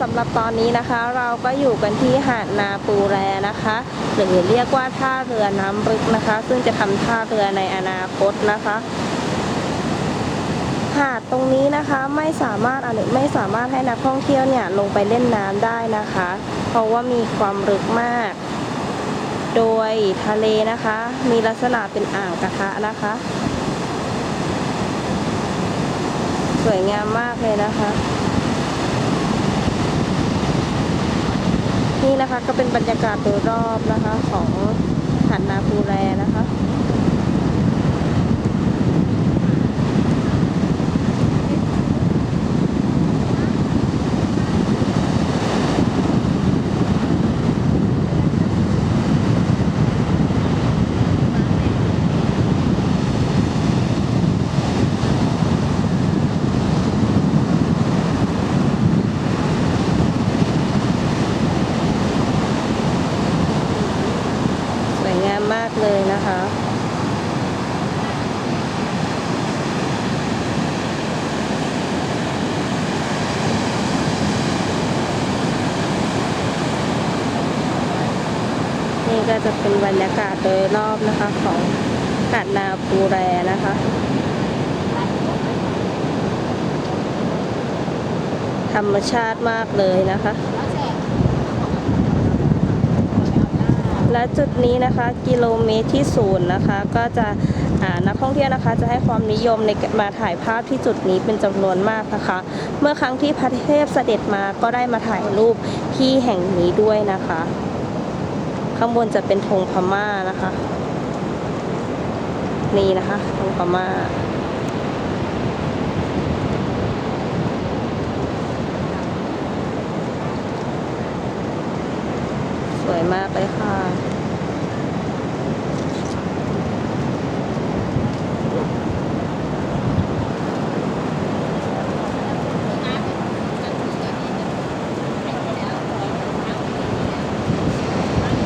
สำหรับตอนนี้นะคะ เราก็อยู่กันที่หาดนาปูแรนะคะ หรือเรียกว่าท่าเรือน้ำรึกนะคะ ซึ่งจะทำท่าเรือในอนาคตนะคะหาดตรงนี้นะคะไม่สามารถอนุไม่สามารถให้นักท่องเที่ยวเนี่ยลงไปเล่นน้ำได้นะคะ เพราะว่ามีความลึกมาก โดยทะเลนะคะ มีลักษณะเป็นอ่างกระทะนะคะ สวยงามมากเลยนะคะ นี่นะคะ ก็เป็นบรรยากาศโดยรอบนะคะ ของหานนาปูแลนะคะ มากเลยนะคะ นี่ก็จะเป็นบรรยากาศโดยรอบนะคะของหาดนาปูแรนะคะธรรมชาติมากเลยนะคะ และจุดนี้นะคะกิโลเมตรที่ศูนย์นะคะ ก็จะนักท่องเที่ยวนะคะ จะให้ความนิยมในมาถ่ายภาพที่จุดนี้เป็นจำนวนมากนะคะ เมื่อครั้งที่พระเทพเสด็จมาก็ได้มาถ่ายรูปที่แห่งนี้ด้วยนะคะ ข้างบนจะเป็นธงพม่านะคะ นี่นะคะธงพม่า วยมากเลยค่ะ